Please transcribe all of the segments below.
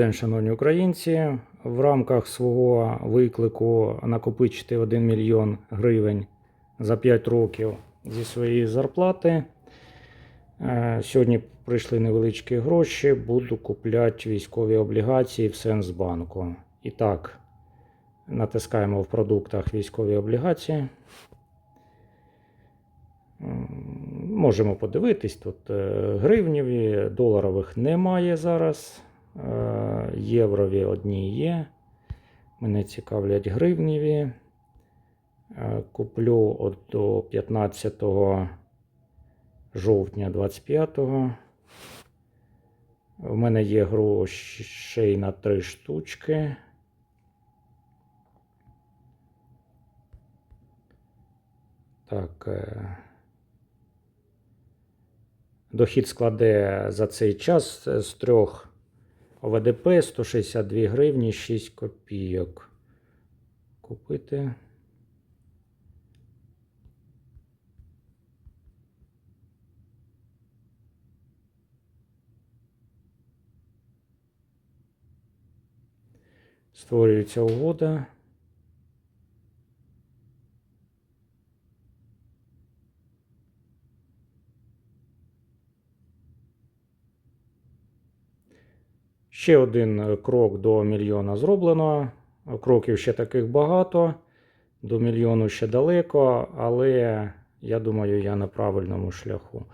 День, шановні українці, в рамках свого виклику накопичити 1 мільйон гривень за 5 років зі своєї зарплати. е, Сьогодні прийшли невеличкі гроші, буду купляти військові облігації в Сенсбанку. І так, натискаємо в продуктах військові облігації. Можемо подивитись, тут е, гривніві, доларових немає зараз. Е, Єврові одні є. Мене цікавлять гривніві. Е, Куплю от до 15 жовтня 25-го. У мене є грошей на 3 штучки. Так. е, Дохід складе за цей час з трьох ОВДП 162 гривні 6 копійок. Купити. Створюється угода. Ще один е, крок до мільйона зроблено. Кроків ще таких багато. До мільйону ще далеко, але я думаю, я на правильному шляху.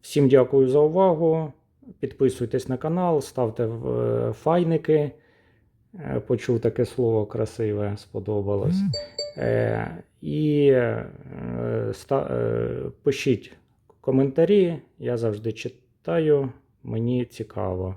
Всім дякую за увагу. Підписуйтесь на канал, ставте е, файники. Е, Почув таке слово красиве, сподобалось. І пишіть коментарі, я завжди читаю, мені цікаво.